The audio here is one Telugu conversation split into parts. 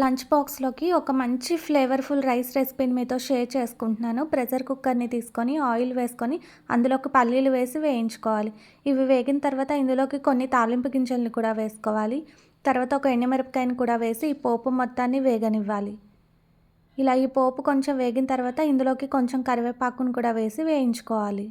లంచ్ బాక్స్లోకి ఒక మంచి ఫ్లేవర్ఫుల్ రైస్ రెసిపీని మీతో షేర్ చేసుకుంటున్నాను. ప్రెషర్ కుక్కర్ని తీసుకొని ఆయిల్ వేసుకొని అందులోకి పల్లీలు వేసి వేయించుకోవాలి. ఇవి వేగిన తర్వాత ఇందులోకి కొన్ని తాలింపు గింజల్ని కూడా వేసుకోవాలి. తర్వాత ఒక ఎండుమిరపకాయని కూడా వేసి ఈ పోపు మొత్తాన్ని వేగనివ్వాలి. ఇలా ఈ పోపు కొంచెం వేగిన తర్వాత ఇందులోకి కొంచెం కరివేపాకును కూడా వేసి వేయించుకోవాలి.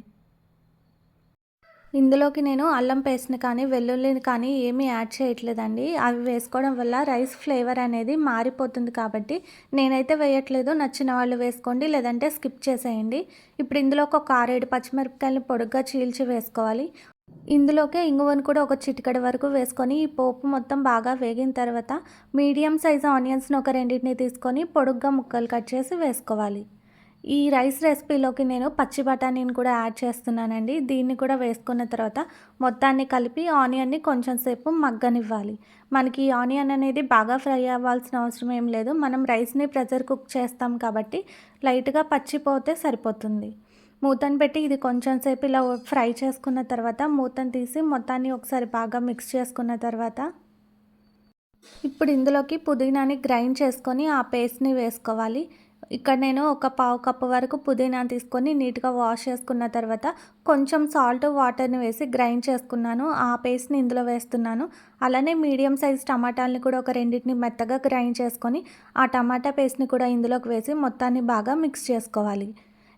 ఇందులోకి నేను అల్లం పేస్ట్ని కానీ వెల్లుల్లిని కానీ ఏమీ యాడ్ చేయట్లేదండి. అవి వేసుకోవడం వల్ల రైస్ ఫ్లేవర్ అనేది మారిపోతుంది కాబట్టి నేనైతే వేయట్లేదు. నచ్చిన వాళ్ళు వేసుకోండి లేదంటే స్కిప్ చేసేయండి. ఇప్పుడు ఇందులోకి ఒక ఆరేడు పచ్చిమిరపకాయలని పొడుగ్గా చీల్చి వేసుకోవాలి. ఇందులోకే ఇంగువను కూడా ఒక చిటికడి వరకు వేసుకొని ఈ పోపు మొత్తం బాగా వేగిన తర్వాత మీడియం సైజు ఆనియన్స్ని ఒక రెండింటిని తీసుకొని పొడుగ్గా ముక్కలు కట్ చేసి వేసుకోవాలి. ఈ రైస్ రెసిపీలోకి నేను పచ్చి బఠానీని కూడా యాడ్ చేస్తున్నానండి. దీన్ని కూడా వేసుకున్న తర్వాత మొత్తాన్ని కలిపి ఆనియన్ని కొంచెం సేపు మగ్గనివ్వాలి. మనకి ఈ ఆనియన్ అనేది బాగా ఫ్రై అవ్వాల్సిన అవసరం ఏం లేదు. మనం రైస్ని ప్రెషర్ కుక్ చేస్తాం కాబట్టి లైట్గా పచ్చిపోతే సరిపోతుంది. మూతను పెట్టి ఇది కొంచెం సేపు ఇలా ఫ్రై చేసుకున్న తర్వాత మూతను తీసి మొత్తాన్ని ఒకసారి బాగా మిక్స్ చేసుకున్న తర్వాత ఇప్పుడు ఇందులోకి పుదీనాని గ్రైండ్ చేసుకొని ఆ పేస్ట్ని వేసుకోవాలి. ఇక్కడ నేను ఒక పావు కప్పు వరకు పుదీనా తీసుకొని నీట్గా వాష్ చేసుకున్న తర్వాత కొంచెం సాల్ట్ వాటర్ని వేసి గ్రైండ్ చేసుకున్నాను. ఆ పేస్ట్ని ఇందులో వేస్తున్నాను. అలానే మీడియం సైజ్ టమాటాలని కూడా ఒక రెండింటిని మెత్తగా గ్రైండ్ చేసుకొని ఆ టమాటా పేస్ట్ని కూడా ఇందులోకి వేసి మొత్తాన్ని బాగా మిక్స్ చేసుకోవాలి.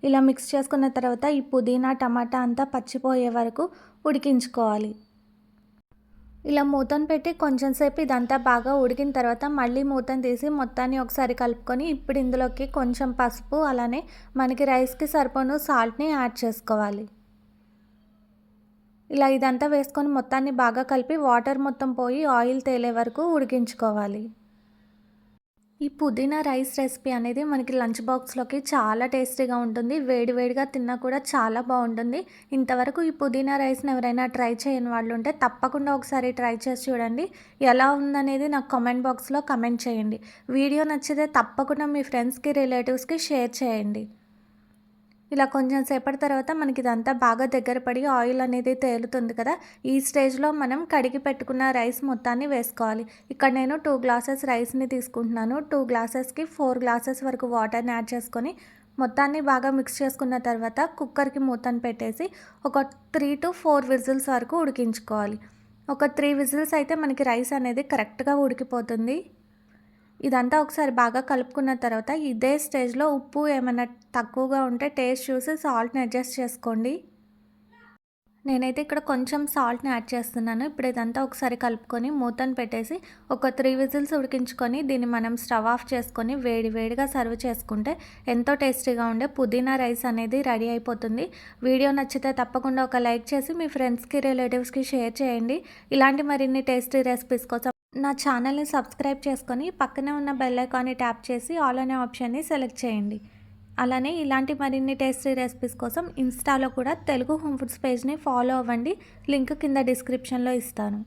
ఇలా మిక్స్ చేసుకున్న తర్వాత ఈ పుదీనా టమాటా అంతా పచ్చిపోయే వరకు ఉడికించుకోవాలి. ఇలా మూతను పెట్టి కొంచెం సేపు ఇదంతా బాగా ఉడికిన తర్వాత మళ్ళీ మూతను తీసి మొత్తాన్ని ఒకసారి కలుపుకొని ఇప్పుడు ఇందులోకి కొంచెం పసుపు అలానే మనకి రైస్కి సరిపోను సాల్ట్ని యాడ్ చేసుకోవాలి. ఇలా ఇదంతా వేసుకొని మొత్తాన్ని బాగా కలిపి వాటర్ మొత్తం పోయి ఆయిల్ తేలే వరకు ఉడికించుకోవాలి. ఈ పుదీనా రైస్ రెసిపీ అనేది మనకి లంచ్ బాక్స్లోకి చాలా టేస్టీగా ఉంటుంది. వేడి వేడిగా తిన్నా కూడా చాలా బాగుంటుంది. ఇంతవరకు ఈ పుదీనా రైస్ని ఎవరైనా ట్రై చేయని వాళ్ళు ఉంటే తప్పకుండా ఒకసారి ట్రై చేసి చూడండి. ఎలా ఉందనేది నాకు కామెంట్ బాక్స్లో కమెంట్ చేయండి. వీడియో నచ్చితే తప్పకుండా మీ ఫ్రెండ్స్కి రిలేటివ్స్కి షేర్ చేయండి. ఇలా కొంచెం సేపటి తర్వాత మనకి ఇదంతా బాగా దగ్గర పడి ఆయిల్ అనేది తేలుతుంది కదా ఈ స్టేజ్లో మనం కడిగి పెట్టుకున్న రైస్ మొత్తాన్ని వేసుకోవాలి. ఇక్కడ నేను టూ గ్లాసెస్ రైస్ని తీసుకుంటున్నాను. టూ గ్లాసెస్కి ఫోర్ గ్లాసెస్ వరకు వాటర్ని యాడ్ చేసుకొని మొత్తాన్ని బాగా మిక్స్ చేసుకున్న తర్వాత కుక్కర్కి మూతను పెట్టేసి ఒక త్రీ టు ఫోర్ విజిల్స్ వరకు ఉడికించుకోవాలి. ఒక త్రీ విజిల్స్ అయితే మనకి రైస్ అనేది కరెక్ట్గా ఉడికిపోతుంది. ఇదంతా ఒకసారి బాగా కలుపుకున్న తర్వాత ఇదే స్టేజ్లో ఉప్పు ఏమైనా తక్కువగా ఉంటే టేస్ట్ చూసి సాల్ట్ని అడ్జస్ట్ చేసుకోండి. నేనైతే ఇక్కడ కొంచెం సాల్ట్ని యాడ్ చేస్తున్నాను. ఇప్పుడు ఇదంతా ఒకసారి కలుపుకొని మూతను పెట్టేసి ఒక త్రీ విజిల్స్ ఉడికించుకొని దీన్ని మనం స్టవ్ ఆఫ్ చేసుకొని వేడి వేడిగా సర్వ్ చేసుకుంటే ఎంతో టేస్టీగా ఉండే పుదీనా రైస్ అనేది రెడీ అయిపోతుంది. వీడియో నచ్చితే తప్పకుండా ఒక లైక్ చేసి మీ ఫ్రెండ్స్కి రిలేటివ్స్కి షేర్ చేయండి. ఇలాంటి మరిన్ని టేస్టీ రెసిపీస్ కోసం నా ఛానల్ని సబ్స్క్రైబ్ చేసుకొని పక్కనే ఉన్న బెల్ ఐకాన్ని ట్యాప్ చేసి ఆల్ అనే ఆప్షన్ని సెలెక్ట్ చేయండి. అలానే ఇలాంటి మరిన్ని టేస్టీ రెసిపీస్ కోసం ఇన్స్టాలో కూడా తెలుగు హోమ్ ఫుడ్స్ పేజ్ని ఫాలో అవ్వండి. లింక్ కింద డిస్క్రిప్షన్లో ఇస్తాను.